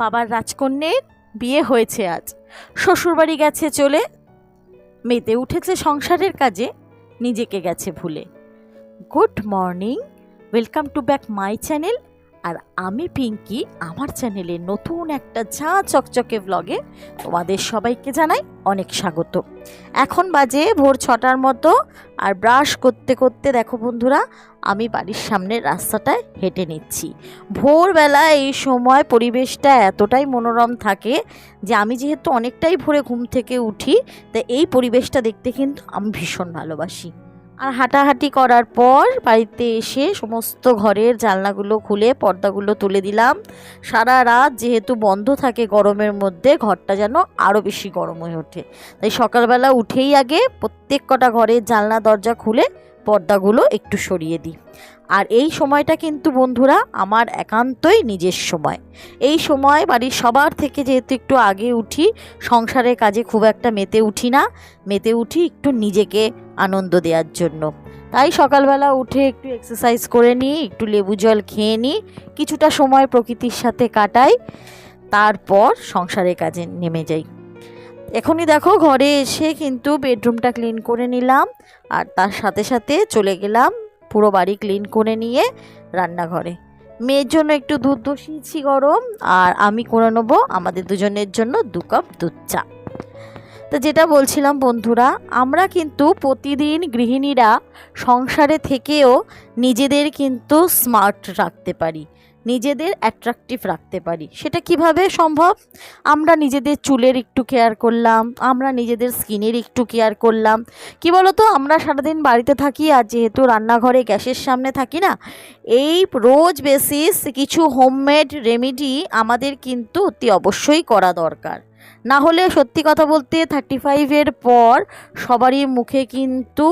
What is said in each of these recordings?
বাবার রাজকন্যের বিয়ে হয়েছে আজ। শ্বশুরবাড়ি গেছে চলে, মেতে উঠেছে সংসারের কাজে, নিজেকে গেছে ভুলে। Good morning, welcome to back my channel আর আমি পিঙ্কি, আমার চ্যানেলে নতুন একটা ঝা চকচকে ব্লগে তোমাদের সবাইকে জানাই অনেক স্বাগত। এখন বাজে ভোর ছটার মতো আর ব্রাশ করতে করতে দেখো বন্ধুরা, আমি বাড়ির সামনের রাস্তাটায় হেঁটে নিচ্ছি। ভোরবেলা এই সময় পরিবেশটা এতটাই মনোরম থাকে যে আমি যেহেতু অনেকটাই ভোরে ঘুম থেকে উঠি তাই এই পরিবেশটা দেখতে কিন্তু আমি ভীষণ ভালোবাসি। আর হাঁটাহাঁটি করার পর বাড়িতে এসে সমস্ত ঘরের জানলাগুলো খুলে পর্দাগুলো তুলে দিলাম। সারা রাত যেহেতু বন্ধ থাকে গরমের মধ্যে, ঘরটা যেন আরও বেশি গরম হয়ে ওঠে। তাই সকালবেলা উঠেই আগে প্রত্যেক কটা ঘরের জানলা দরজা খুলে পর্দাগুলো একটু সরিয়ে দিই। আর এই সময়টা কিন্তু বন্ধুরা আমার একান্তই নিজের সময়। এই সময় বাড়ির সবার থেকে যেহেতু একটু আগে উঠি সংসারের কাজে খুব একটা মেতে উঠি না, মেতে উঠি একটু নিজেকে আনন্দ দেওয়ার জন্য। তাই সকালবেলা উঠে একটু এক্সারসাইজ করে নিই, একটু লেবু জল খেয়ে নিই, কিছুটা সময় প্রকৃতির সাথে কাটাই, তারপর সংসারের কাজে নেমে যাই। এখনই দেখো ঘরে এসে কিন্তু বেডরুমটা ক্লিন করে নিলাম, আর তার সাথে সাথে চলে গেলাম পুরো বাড়ি ক্লিন করে নিয়ে রান্নাঘরে। মেয়ের জন্য একটু দুধ বসিয়েছি গরম, আর আমি করে নেব আমাদের দুজনের জন্য দু কাপ দুধ চা। তো যেটা বলছিলাম বন্ধুরা, আমরা কিন্তু প্রতিদিন গৃহিণীরা সংসারে থেকেও নিজেদের কিন্তু স্মার্ট রাখতে পারি। নিজেদের অ্যাট্রাকটিভ রাখতে পারি। সেটা কীভাবে সম্ভব? আমরা নিজেদের চুলের একটু কেয়ার করলাম, আমরা নিজেদের স্কিনের একটু কেয়ার করলাম। কি বলতো? আমরা সারাদিন বাড়িতে থাকি আর যেহেতু রান্নাঘরে গ্যাসের সামনে থাকি না, এই রোজ বেসিস কিছু হোমমেড রেমেডি আমাদের কিন্তু অতি অবশ্যই করা দরকার। না হলে সত্যি কথা বলতে থার্টি ফাইভের পর সবারই মুখে কিন্তু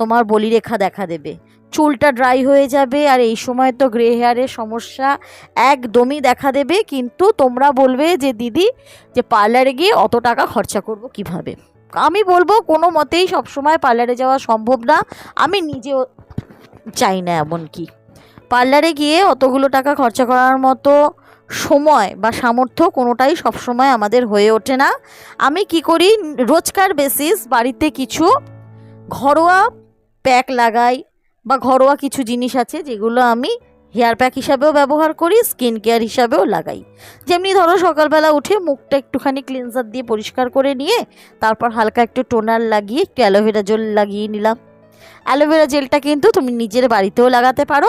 তোমার বলিরেখা দেখা দেবে। চুলটা ড্রাই হয়ে যাবে আর এই সময় তো গ্রে হেয়ারের সমস্যা একদমই দেখা দেবে। কিন্তু তোমরা বলবে যে, দিদি, যে পার্লারে গিয়ে অত টাকা খরচা করব কীভাবে? আমি বলব, কোনো মতেই সবসময় পার্লারে যাওয়া সম্ভব না। আমি নিজেও চাই না এমনকি পার্লারে গিয়ে অতগুলো টাকা খরচা করার মতো সময় বা সামর্থ্য কোনোটাই সবসময় আমাদের হয়ে ওঠে না। আমি কি করি? রোজকার বেসিস বাড়িতে কিছু ঘরোয়া প্যাক লাগাই বা ঘরোয়া কিছু জিনিস আছে যেগুলো আমি হেয়ার প্যাক হিসাবেও ব্যবহার করি, স্কিন কেয়ার হিসাবেও লাগাই। যেমনি ধরো সকালবেলা উঠে মুখটা একটুখানি ক্লিনজার দিয়ে পরিষ্কার করে নিয়ে তারপর হালকা একটু টোনার লাগিয়ে একটু অ্যালোভেরা জেল লাগিয়ে নিলাম। অ্যালোভেরা জেলটা কিন্তু তুমি নিজের বাড়িতেও লাগাতে পারো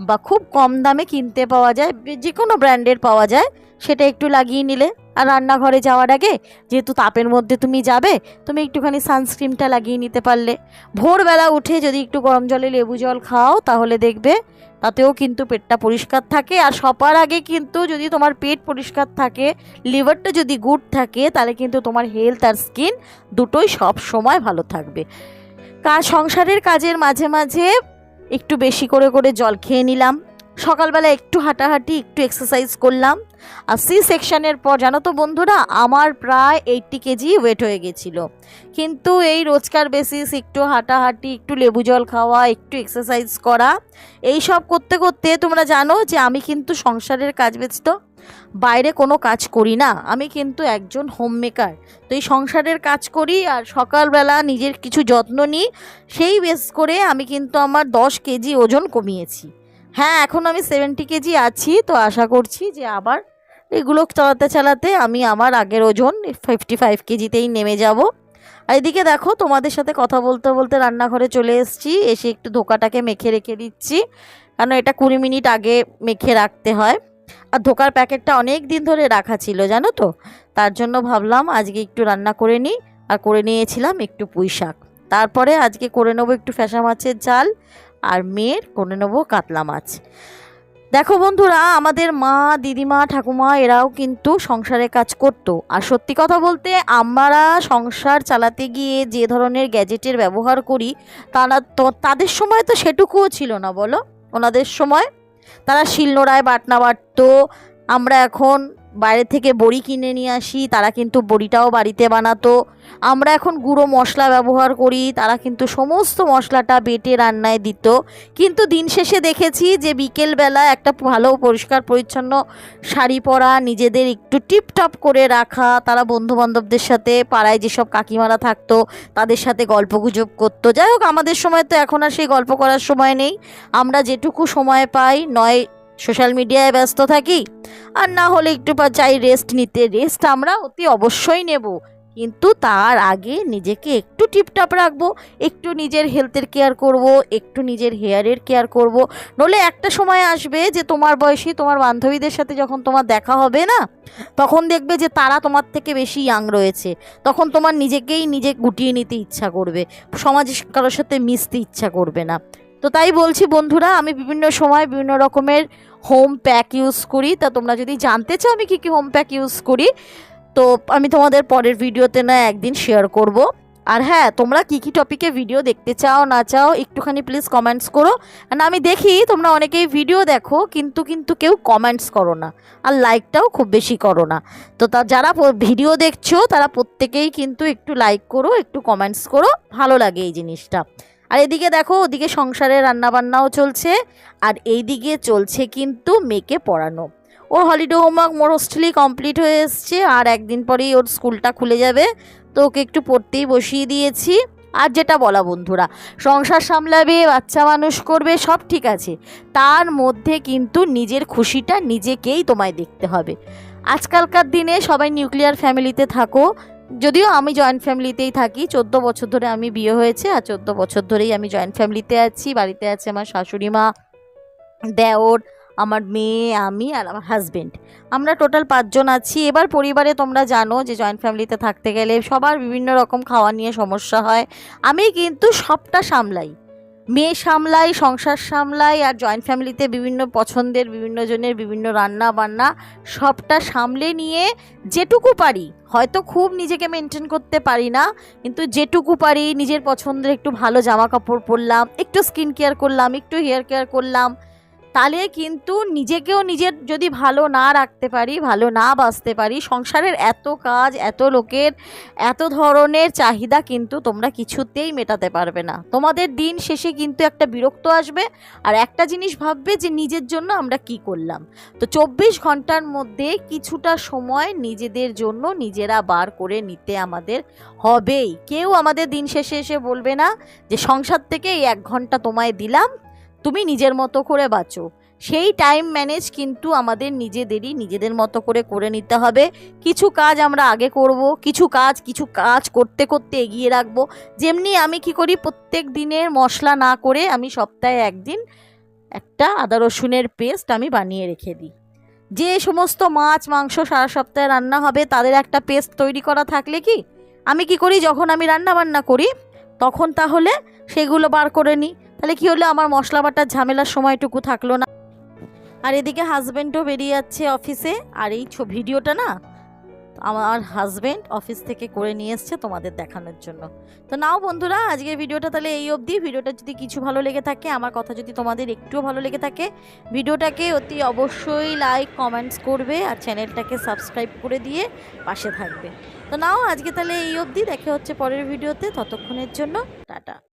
বা খুব কম দামে কিনতে পাওয়া যায়, যে কোনো ব্র্যান্ডের পাওয়া যায়, সেটা একটু লাগিয়ে নিলে। আর রান্নাঘরে যাওয়ার আগে, যেহেতু তাপের মধ্যে তুমি যাবে, তুমি একটুখানি সানস্ক্রিনটা লাগিয়ে নিতে পারলে। ভোরবেলা উঠে যদি একটু গরম জলে লেবু জল খাও, তাহলে দেখবে তাতেও কিন্তু পেটটা পরিষ্কার থাকে। আর সবার আগে কিন্তু যদি তোমার পেট পরিষ্কার থাকে, লিভারটা যদি গুড থাকে, তাহলে কিন্তু তোমার হেলথ আর স্কিন দুটোই সব সময় ভালো থাকবে। কাজ সংসারের কাজের মাঝে মাঝে একটু বেশি করে করে জল খেয়ে নিলাম। সকালবেলা একটু হাঁটাহাঁটি, একটু এক্সারসাইজ করলাম। আর সি সেকশনের পর, জানো তো বন্ধুরা, আমার প্রায় এইটটি কেজি ওয়েট হয়ে গেছিল। কিন্তু এই রোজকার বেসিস একটু হাঁটাহাঁটি, একটু লেবু জল খাওয়া, একটু এক্সারসাইজ করা এই সব করতে করতে তোমরা জানো যে আমি কিন্তু সংসারের কাজ ব্যস্ত। বাইরে কোনো কাজ করি না। আমি কিন্তু একজন হোম মেকার তো এই সংসারের কাজ করি আর সকালবেলা নিজের কিছু যত্ন নিই, সেই বেস করে আমি কিন্তু আমার দশ কেজি ওজন কমিয়েছি। হ্যাঁ এখন আমি সেভেন্টি কেজি আছি, তো আশা করছি যে আবার এগুলো চালাতে চালাতে আমি আমার আগের ওজন ফিফটি ফাইভ কেজিতেই নেমে যাব। আর এদিকে দেখো, তোমাদের সাথে কথা বলতে বলতে রান্নাঘরে চলে এসেছি, এসে একটু ধোকাটাকে মেখে রেখে দিচ্ছি। কারণ এটা কুড়ি মিনিট আগে মেখে রাখতে হয়। আর ধোকার প্যাকেটটা অনেক দিন ধরে রাখা ছিল, জানো তো? তার জন্য ভাবলাম আজকে একটু রান্না করে নিই আর করে নিয়েছিলাম একটু পুঁই শাক। তারপরে আজকে করে নেব একটু ফ্যাসা মাছের ঝাল আর মেয়ের করে নেব কাতলা মাছ। দেখো বন্ধুরা, আমাদের মা, দিদিমা, ঠাকুমা এরাও কিন্তু সংসারে কাজ করতো। আর সত্যি কথা বলতে আমরা সংসার চালাতে গিয়ে যে ধরনের গ্যাজেটের ব্যবহার করি, তারা তো, তাদের সময় তো সেটুকুও ছিল না, বলো? ওনাদের সময় তারা শিলনোড়ায় বাটনা বাটতো। আমরা এখন বাইরে থেকে বড়ি কিনে নিয়ে আসি, তারা কিন্তু বড়িটাও বাড়িতে বানাতো। আমরা এখন গুঁড়ো মশলা ব্যবহার করি, তারা কিন্তু সমস্ত মশলাটা বেটে রান্নায় দিত। কিন্তু দিন শেষে দেখেছি যে বিকেলবেলা একটা ভালো পরিষ্কার পরিচ্ছন্ন শাড়ি পরা, নিজেদের একটু টিপটপ করে রাখা, তারা বন্ধুবান্ধবদের সাথে, পাড়ায় যেসব কাকিমারা থাকতো, তাদের সাথে গল্পগুজব করতো। যাই হোক, আমাদের সময় তো এখন আর সেই গল্প করার সময় নেই। আমরা যেটুকু সময় পাই, নয় সোশ্যাল মিডিয়ায় ব্যস্ত থাকি। আর না হলে একটু পা- চাই রেস্ট নিতে। রেস্ট আমরা অতি অবশ্যই নেব। কিন্তু তার আগে নিজেকে একটু টিপটাপ রাখব, একটু নিজের হেলথের কেয়ার করব, একটু নিজের হেয়ারের কেয়ার করব। নলে একটা সময় আসবে যে তোমার বয়সী, তোমার বান্ধবীদের সাথে যখন তোমার দেখা হবে না, তখন দেখবে যে তারা তোমার থেকে বেশি ইয়াং রয়েছে। তখন তোমার নিজেকেই নিজে গুটিয়ে নিতে ইচ্ছা করবে। সমাজে কারোর সাথে মিশতে ইচ্ছা করবে না। তো তাই বলছি বন্ধুরা, আমি বিভিন্ন সময় বিভিন্ন রকমের হোম প্যাক ইউজ করি। তা তোমরা যদি জানতে চাও আমি কী কী হোম প্যাক ইউজ করি, তো আমি তোমাদের পরের ভিডিওতে না একদিন শেয়ার করব। আর হ্যাঁ তোমরা কী কী টপিকে ভিডিও দেখতে চাও, না চাও, একটুখানি প্লিজ কমেন্টস করো। না আমি দেখি, তোমরা অনেকেই ভিডিও দেখো, কিন্তু কিন্তু কেউ কমেন্টস করো না। আর লাইকটাও খুব বেশি করো না। তো তা যারা ভিডিও দেখছ, তারা প্রত্যেকেই কিন্তু একটু লাইক করো, একটু কমেন্টস করো, ভালো লাগে এই জিনিসটা। আর এদিকে দেখো, ওদিকে সংসারে রান্নাবান্নাও চলছে, আর এইদিকে চলছে কিন্তু মেয়েকে পড়ানো। ওর হলিডে হোমওয়ার্ক মোস্টলি কমপ্লিট হয়ে এসছে, আর একদিন পরেই ওর স্কুলটা খুলে যাবে। তো ওকে একটু পড়তেই বসিয়ে দিয়েছি। আর যেটা বলা বন্ধুরা, সংসার সামলাবে, বাচ্চা মানুষ করবে, সব ঠিক আছে। তার মধ্যে কিন্তু নিজের খুশিটা নিজেকেই তোমায় দেখতে হবে। আজকালকার দিনে সবাই নিউক্লিয়ার ফ্যামিলিতে থাকো যদিও আমি জয়েন্ট ফ্যামিলিতেই থাকি, চোদ্দ বছর ধরে আমি বিয়ে হয়েছে আর চোদ্দ বছর ধরেই আমি জয়েন্ট ফ্যামিলিতে আছি। বাড়িতে আছে আমার শাশুড়ি মা, দেওর, আমার মেয়ে, আমি আর আমার হাজব্যান্ড আমরা টোটাল পাঁচজন আছি। এবার পরিবারে তোমরা জানো যে জয়েন্ট ফ্যামিলিতে থাকতে গেলে সবার বিভিন্ন রকম খাওয়া নিয়ে সমস্যা হয়। আমি কিন্তু সবটা সামলাই। মেয়ে সামলাই, সংসার সামলাই আর জয়েন্ট ফ্যামিলিতে বিভিন্ন পছন্দের, বিভিন্ন জনের বিভিন্ন রান্না বান্না সবটা সামলে নিয়ে যেটুকু পারি, হয়তো খুব নিজেকে মেনটেন করতে পারি না, কিন্তু যেটুকু পারি, নিজের পছন্দের একটু ভালো জামা কাপড় পরলাম, একটু স্কিন কেয়ার করলাম, একটু হেয়ার কেয়ার করলাম তাহলে কিন্তু নিজেকেও নিজের যদি ভালো না রাখতে পারি, ভালো না বাঁচতে পারি, সংসারের এত কাজ, এত লোকের, এত ধরনের চাহিদা কিন্তু তোমরা কিছুতেই মেটাতে পারবে না। তোমাদের দিন শেষে কিন্তু একটা বিরক্ত আসবে আর একটা জিনিস ভাববে যে নিজের জন্য আমরা কি করলাম। তো চব্বিশ ঘণ্টার মধ্যে কিছুটা সময় নিজেদের জন্য নিজেরা বার করে নিতে আমাদের হবেই। কেউ আমাদের দিন শেষে এসে বলবে না যে সংসার থেকে এই এক ঘণ্টা তোমায় দিলাম তুমি নিজের মতো করে বাঁচো। সেই টাইম ম্যানেজ কিন্তু আমাদের নিজেদেরই, নিজেদের মতো করে করে নিতে হবে। কিছু কাজ আমরা আগে করব, কিছু কাজ কিছু কাজ করতে করতে এগিয়ে রাখব। যেমনি আমি কি করি, প্রত্যেক দিনের মশলা না করে আমি সপ্তাহে একদিন একটা আদা রসুনের পেস্ট আমি বানিয়ে রেখে দিই। যে সমস্ত মাছ, মাংস সারা সপ্তাহে রান্না হবে, তাদের একটা পেস্ট তৈরি করা থাকলে কি? আমি কি করি, যখন আমি রান্না বান্না করি, তখন তাহলে সেগুলো বার করে নিই। তাহলে কি হলো? আমার মশলা বাটার ঝামেলার সময়টুকু থাকল না। আর এদিকে হাজব্যান্ডও বেরিয়ে যাচ্ছে অফিসে আর এই ছো- ভিডিওটা না আমার হাজব্যান্ড অফিস থেকে করে নিয়ে এসছে তোমাদের দেখানোর জন্য। তো নাও বন্ধুরা, আজকের ভিডিওটা তাহলে এই অবধি। ভিডিওটা যদি কিছু ভালো লেগে থাকে, আমার কথা যদি তোমাদের একটুও ভালো লেগে থাকে, ভিডিওটাকে অতি অবশ্যই লাইক কমেন্টস করবে আর চ্যানেলটাকে সাবস্ক্রাইব করে দিয়ে পাশে থাকবে। তো নাও আজকে তাহলে এই অবধি। দেখা হচ্ছে পরের ভিডিওতে। ততক্ষণের জন্য, টাটা।